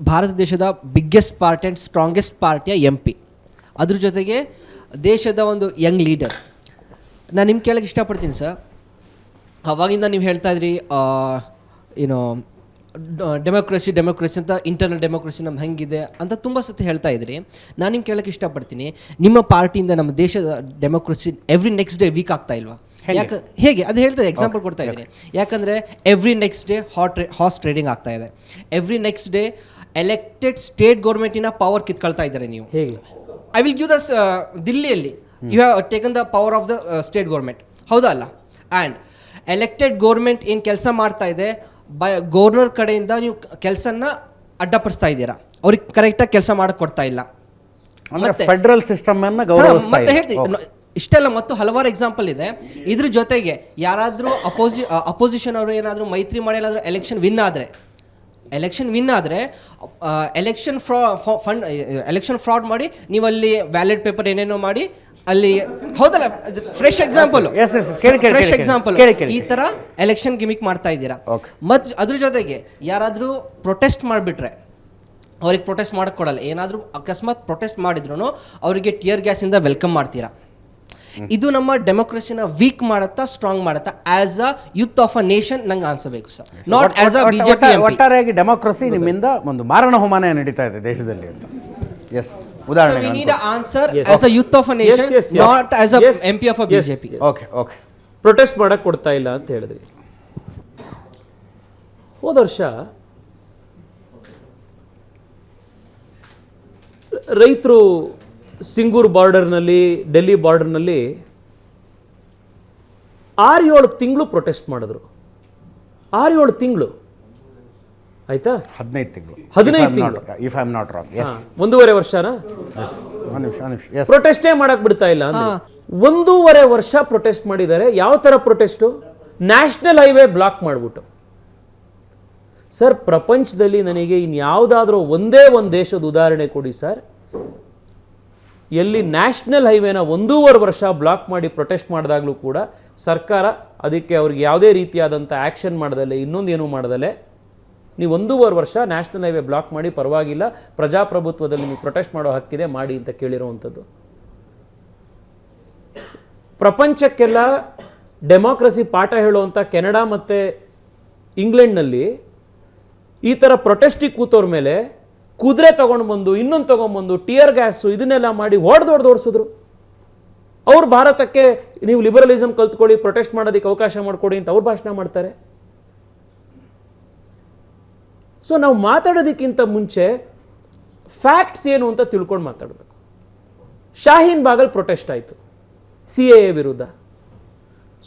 ಭಾರತ ದೇಶದ biggest party and strongest ಪಾರ್ಟಿಯ M P ಅದ್ರ ಜೊತೆಗೆ ದೇಶದ ಒಂದು ಯಂಗ್ ಲೀಡರ್ ನಾನು ನಿಮ್ಮ ಕೇಳಕ್ಕೆ ಇಷ್ಟಪಡ್ತೀನಿ ಸರ್ ಅವಾಗಿಂದ ನೀವು ಹೇಳ್ತಾ ಇದ್ರಿ ಏನೋ ಡೆಮೋಕ್ರಸಿ ಡೆಮೋಕ್ರಸಿ ಅಂತ ಇಂಟರ್ನಲ್ ಡೆಮೋಕ್ರಸಿ ನಮ್ಮ ಹೆಂಗಿದೆ ಅಂತ ತುಂಬ ಸತಿ ಹೇಳ್ತಾ ಇದ್ರಿ. ನಾನು ನಿಮ್ಗೆ ಕೇಳಕ್ಕೆ ಇಷ್ಟಪಡ್ತೀನಿ ನಿಮ್ಮ ಪಾರ್ಟಿಯಿಂದ ನಮ್ಮ ದೇಶದ democracy every next day weak ಆಗ್ತಾ ಇಲ್ವಾ? ಯಾಕೆ ಹೇಗೆ? ಅದು ಹೇಳ್ತಾರೆ ಎಕ್ಸಾಂಪಲ್ ಕೊಡ್ತಾ ಇದ್ದೀನಿ ಯಾಕಂದರೆ every next day hot horse trading ಆಗ್ತಾ ಇದೆ. Every next day elected state ಗೌರ್ಮೆಂಟಿನ power ಕಿತ್ಕೊಳ್ತಾ ಇದ್ದಾರೆ ನೀವು. ಹೇಗೆ? ಐ ವಿಲ್ ಗಿವ್ ದ ದಿಲ್ಲಿಯಲ್ಲಿ you have taken the power of the state government ಹೌದಾ ಅಲ್ಲ? ಆ್ಯಂಡ್ ಎಲೆಕ್ಟೆಡ್ ಗೌರ್ಮೆಂಟ್ ಏನು ಕೆಲಸ ಮಾಡ್ತಾ ಇದೆ? ಬೈ ಗೌರ್ನರ್ ಕಡೆಯಿಂದ ನೀವು ಕೆಲಸನ ಅಡ್ಡಪಡಿಸ್ತಾ ಇದ್ದೀರಾ? ಅವ್ರಿಗೆ ಕರೆಕ್ಟಾಗಿ ಕೆಲಸ ಮಾಡಕ್ಕೆ ಕೊಡ್ತಾ ಇಲ್ಲ ಮತ್ತೆ- ಫೆಡರಲ್ ಸಿಸ್ಟಮ್ ಮತ್ತೆ. ಹೇಳ್ತೀನಿ ಇಷ್ಟೆಲ್ಲ ಮತ್ತು ಹಲವಾರು ಎಕ್ಸಾಂಪಲ್ ಇದೆ. ಇದ್ರ ಜೊತೆಗೆ ಯಾರಾದರೂ ಅಪೋಸಿ ಅಪೋಸಿಷನ್ ಅವರು ಏನಾದರೂ ಮೈತ್ರಿ ಮಾಡಿ ಏನಾದರೂ ಎಲೆಕ್ಷನ್ ವಿನ್ ಆದರೆ ಎಲೆಕ್ಷನ್ ವಿನ್ ಆದರೆ ಎಲೆಕ್ಷನ್ ಫ್ರಾ ಫಂಡ್ ಎಲೆಕ್ಷನ್ ಫ್ರಾಡ್ ಮಾಡಿ ನೀವು ಅಲ್ಲಿ ವ್ಯಾಲೆಟ್ ಪೇಪರ್ ಏನೇನೋ ಮಾಡಿ ಅಲ್ಲಿ ಹೌದಲ್ಲ ಫ್ರೆಶ್ ಎಕ್ಸಾಂಪಲ್ ಫ್ರೆಶ್ ಎಕ್ಸಾಂಪಲ್. ಈ ತರ ಎಲೆಕ್ಷನ್ ಗಿಮಿಕ್ ಮಾಡ್ತಾ ಇದ್ದೀರಾ. ಮತ್ ಮತ್ತು ಅದ್ರ ಜೊತೆಗೆ ಯಾರಾದರೂ ಪ್ರೊಟೆಸ್ಟ್ ಮಾಡಿಬಿಟ್ರೆ ಅವ್ರಿಗೆ ಪ್ರೊಟೆಸ್ಟ್ ಮಾಡಕ್ಕೆ ಕೊಡಲ್ಲ. ಏನಾದರೂ ಅಕಸ್ಮಾತ್ ಪ್ರೊಟೆಸ್ಟ್ ಮಾಡಿದ್ರು ಅವರಿಗೆ ಟಿಯರ್ ಗ್ಯಾಸಿಂದ ವೆಲ್ಕಮ್ ಮಾಡ್ತೀರಾ. ಇದು ನಮ್ಮ ಡೆಮೋಕ್ರಸಿನ ವೀಕ್ ಮಾಡುತ್ತಾ ಸ್ಟ್ರಾಂಗ್ ಮಾಡುತ್ತಾ as a youth of a nation ನಂಗೆ ಅನ್ಸಬೇಕು sir not as a BJP ಒಟ್ಟಾರೆಯಾಗಿ ಡೆಮೋಕ್ರಸಿ ನಿಮ್ಮಿಂದ ಒಂದು ಮಾರಣ ಹೋಮಾನ ನಡೀತಾ ಇದೆ ದೇಶದಲ್ಲಿ ಅಂತ. ಎಸ್ ವಿ ನೀಡ್ ಉದಾಹರಣೆ answer. As a youth of a nation. Not as a MP of a BJP okay okay protest ಮಾಡಕ್ಕೆ ಕೊಡ್ತಾ ಇಲ್ಲ ಅಂತ ಹೇಳಿದ್ರಿ. ಹೋದ ವರ್ಷ ರೈತರು ಸಿಂಗೂರ್ ಬಾರ್ಡರ್ನಲ್ಲಿ ಡೆಲ್ಲಿ ಬಾರ್ಡರ್ನಲ್ಲಿ ಆರು ಏಳು ತಿಂಗಳು ಪ್ರೊಟೆಸ್ಟ್ ಮಾಡಿದ್ರು. ಆರು ಏಳು ತಿಂಗಳು. ಆಯ್ತಾ? ಹದಿನೈದು ತಿಂಗಳು. ಹದಿನೈದು ತಿಂಗಳು. If I am not wrong yes ಒಂದೂವರೆ ವರ್ಷನಾ? ಪ್ರೊಟೆಸ್ಟೇ ಮಾಡಕ್ ಬಿಡ್ತಾ ಇಲ್ಲ ಅಂದ್ರೆ ಒಂದೂವರೆ ವರ್ಷ ಪ್ರೊಟೆಸ್ಟ್ ಮಾಡಿದ್ದಾರೆ. ಯಾವ ತರ ಪ್ರೊಟೆಸ್ಟು ನ್ಯಾಷನಲ್ ಹೈವೇ ಬ್ಲಾಕ್ ಮಾಡಿಬಿಟ್ಟು. ಸರ್ ಪ್ರಪಂಚದಲ್ಲಿ ನನಗೆ ಇನ್ಯಾವುದಾದ್ರೂ ಒಂದೇ ಒಂದು ದೇಶದ ಉದಾಹರಣೆ ಕೊಡಿ ಸರ್ ಎಲ್ಲಿ ನ್ಯಾಷನಲ್ ಹೈವೇನ ಒಂದೂವರೆ ವರ್ಷ ಬ್ಲಾಕ್ ಮಾಡಿ ಪ್ರೊಟೆಸ್ಟ್ ಮಾಡಿದಾಗಲೂ ಕೂಡ ಸರ್ಕಾರ ಅದಕ್ಕೆ ಅವ್ರಿಗೆ ಯಾವುದೇ ರೀತಿಯಾದಂಥ ಆ್ಯಕ್ಷನ್ ಇನ್ನೊಂದು ಇನ್ನೊಂದೇನು ಮಾಡದಲ್ಲೇ, ನೀವು ಒಂದೂವರೆ ವರ್ಷ ನ್ಯಾಷನಲ್ ಹೈವೇ ಬ್ಲಾಕ್ ಮಾಡಿ ಪರವಾಗಿಲ್ಲ, ಪ್ರಜಾಪ್ರಭುತ್ವದಲ್ಲಿ ನೀವು ಪ್ರೊಟೆಸ್ಟ್ ಮಾಡೋ ಹಕ್ಕಿದೆ, ಮಾಡಿ ಅಂತ ಕೇಳಿರುವಂಥದ್ದು. ಪ್ರಪಂಚಕ್ಕೆಲ್ಲ ಡೆಮಾಕ್ರಸಿ ಪಾಠ ಹೇಳುವಂಥ ಕೆನಡಾ ಮತ್ತು ಇಂಗ್ಲೆಂಡ್ನಲ್ಲಿ ಈ ಥರ ಪ್ರೊಟೆಸ್ಟಿಗೆ ಕೂತೋರ ಮೇಲೆ ಕುದುರೆ ತೊಗೊಂಡು ಬಂದು, ಇನ್ನೊಂದು ತೊಗೊಂಡ್ಬಂದು ಟಿಯರ್ ಗ್ಯಾಸು ಇದನ್ನೆಲ್ಲ ಮಾಡಿ ಹೊಡೆದು ಹೊಡೆದು ಓಡಿಸಿದ್ರು. ಅವ್ರು ಭಾರತಕ್ಕೆ ನೀವು ಲಿಬರಲಿಸಮ್ ಕಲ್ತ್ಕೊಳ್ಳಿ ಪ್ರೊಟೆಸ್ಟ್ ಮಾಡೋದಕ್ಕೆ ಅವಕಾಶ ಮಾಡಿಕೊಡಿ ಅಂತ ಅವ್ರು ಭಾಷಣ ಮಾಡ್ತಾರೆ. ಸೊ ನಾವು ಮಾತಾಡೋದಕ್ಕಿಂತ ಮುಂಚೆ ಫ್ಯಾಕ್ಟ್ಸ್ ಏನು ಅಂತ ತಿಳ್ಕೊಂಡು ಮಾತಾಡಬೇಕು. ಶಾಹೀನ್ ಬಾಗಲ್ ಪ್ರೊಟೆಸ್ಟ್ ಆಯಿತು ಸಿ ಎ ಎ ವಿರುದ್ಧ.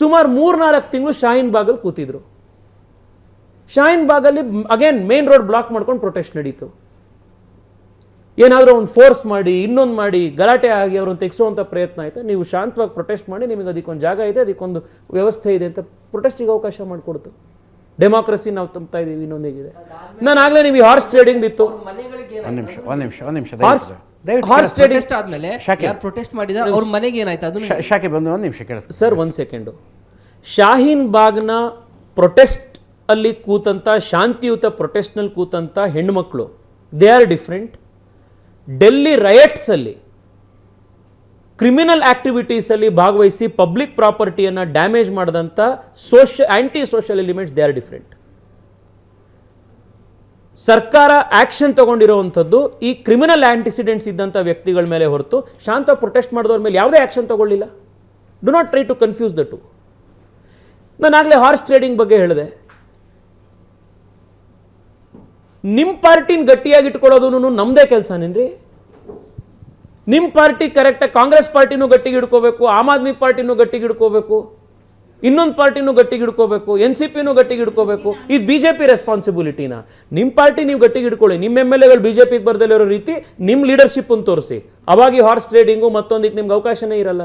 ಸುಮಾರು ಮೂರ್ನಾಲ್ಕು ತಿಂಗಳು ಶಾಹೀನ್ ಬಾಗಲ್ ಕೂತಿದ್ರು. ಶಾಹೀನ್ ಬಾಗಲ್ಲಿ ಅಗೇನ್ ಮೇನ್ ರೋಡ್ ಬ್ಲಾಕ್ ಮಾಡ್ಕೊಂಡು ಪ್ರೊಟೆಸ್ಟ್ ನಡೀತು. ಏನಾದರೂ ಒಂದು ಫೋರ್ಸ್ ಮಾಡಿ ಇನ್ನೊಂದು ಮಾಡಿ ಗಲಾಟೆ ಆಗಿ ಅವ್ರನ್ನ ತೆಗೆಸುವಂಥ ಪ್ರಯತ್ನ ಆಯಿತು? ನೀವು ಶಾಂತವಾಗಿ ಪ್ರೊಟೆಸ್ಟ್ ಮಾಡಿ ನಿಮಗೆ ಅದಕ್ಕೊಂದು ಜಾಗ ಇದೆ ಅದಕ್ಕೊಂದು ವ್ಯವಸ್ಥೆ ಇದೆ ಅಂತ ಪ್ರೊಟೆಸ್ಟಿಗೆ ಅವಕಾಶ ಮಾಡಿಕೊಡ್ತು. ಡೆಮಾಕ್ರಸಿ ನಾವು ತುಂಬ್ತಾ ಇದ್ದೀವಿ ಇನ್ನೊಂದು ಹೇಗಿದೆ. ನಾನು ಆಗಲೇ ನೀವು ಹಾರ್ಸ್ ಟ್ರೇಡಿಂಗ್ ಇತ್ತು. ಒಂದು ನಿಮಿಷ ಒಂದು ನಿಮಿಷ ಒಂದು ನಿಮಿಷ ಹಾರ್ಸ್ ಹಾರ್ಸ್ ಟ್ರೇಡಿಂಗ್ ಪ್ರೊಟೆಸ್ಟ್ ಆದ್ಮೇಲೆ ಶಾಕಿರ್. ಯಾರು ಪ್ರೊಟೆಸ್ಟ್ ಮಾಡಿದಾರೆ ಅವ್ರ ಮನೆಗೆ ಏನಾಯ್ತು? ಅದು ಶಾ- ಶಾಕೆ ಬಂದು ಒಂದು ನಿಮಿಷ ಕೇಳಿಸ್ಕೊ ಸರ್ ಒಂದು ಸೆಕೆಂಡು ಶಾಹೀನ್ ಬಾಗ್ನ ಪ್ರೊಟೆಸ್ಟ್ ಅಲ್ಲಿ ಕೂತಂಥ ಶಾಂತಿಯುತ ಪ್ರೊಟೆಸ್ಟ್ನಲ್ಲಿ ಕೂತಂಥ ಹೆಣ್ಮಕ್ಳು ದೇ ಆರ್ ಡಿಫ್ರೆಂಟ್ ಡೆಲ್ಲಿ ರಯಟ್ಸಲ್ಲಿ ಕ್ರಿಮಿನಲ್ ಆಕ್ಟಿವಿಟೀಸಲ್ಲಿ ಭಾಗವಹಿಸಿ ಪಬ್ಲಿಕ್ ಪ್ರಾಪರ್ಟಿಯನ್ನು ಡ್ಯಾಮೇಜ್ ಮಾಡಿದಂಥ ಸೋಶ anti social elements, they are different. ಸರ್ಕಾರ ಆ್ಯಕ್ಷನ್ ತಗೊಂಡಿರುವಂಥದ್ದು ಈ ಕ್ರಿಮಿನಲ್ ಆ್ಯಂಟಿಸಿಡೆಂಟ್ಸ್ ಇದ್ದಂಥ ವ್ಯಕ್ತಿಗಳ ಮೇಲೆ ಹೊರತು ಶಾಂತ ಪ್ರೊಟೆಸ್ಟ್ ಮಾಡಿದವ್ರ ಮೇಲೆ ಯಾವುದೇ ಆ್ಯಕ್ಷನ್ ತಗೊಳ್ಳಿಲ್ಲ. Do not try to confuse the to. ನಾನು ಆಗಲೇ ಹಾರ್ಸ್ ಟ್ರೇಡಿಂಗ್ ಬಗ್ಗೆ ಹೇಳಿದೆ. ನಿಮ್ಮ ಪಾರ್ಟಿನ ಗಟ್ಟಿಯಾಗಿ ಇಟ್ಕೊಳ್ಳೋದು ನಮ್ಮದೇ ಕೆಲಸನೇನ್ರಿ? ನಿಮ್ಮ ಪಾರ್ಟಿ ಕರೆಕ್ಟಾಗಿ ಕಾಂಗ್ರೆಸ್ ಪಾರ್ಟಿನೂ ಗಟ್ಟಿಗೆ ಹಿಡ್ಕೋಬೇಕು ಆಮ್ ಆದ್ಮಿ ಪಾರ್ಟಿನೂ ಗಟ್ಟಿಗೆ ಹಿಡ್ಕೋಬೇಕು ಇನ್ನೊಂದು ಪಾರ್ಟಿನೂ ಗಟ್ಟಿಗೆ ಹಿಡ್ಕೋಬೇಕು ಎನ್ ಸಿ ಪಿನೂ ಗಟ್ಟಿಗೆ ಹಿಡ್ಕೋಬೇಕು ಇದು ಬಿ ಜೆ ಪಿ ರೆಸ್ಪಾನ್ಸಿಬಿಲಿಟಿನ ನಿಮ್ಮ ಪಾರ್ಟಿ ನೀವು ಗಟ್ಟಿಗೆ ಹಿಡ್ಕೊಳ್ಳಿ ನಿಮ್ಮ ಎಂ ಎಲ್ ಎಗಳು ಬಿ ಜೆ ಪಿಗೆ ಬರ್ದಲ್ಲಿರೋ ರೀತಿ ನಿಮ್ಮ ಲೀಡರ್ಶಿಪ್ಪನ್ನು ತೋರಿಸಿ. ಅವಾಗ ಹಾರ್ಸ್ ಟ್ರೇಡಿಂಗು ಮತ್ತೊಂದಕ್ಕೆ ನಿಮ್ಗೆ ಅವಕಾಶನೇ ಇರಲ್ಲ.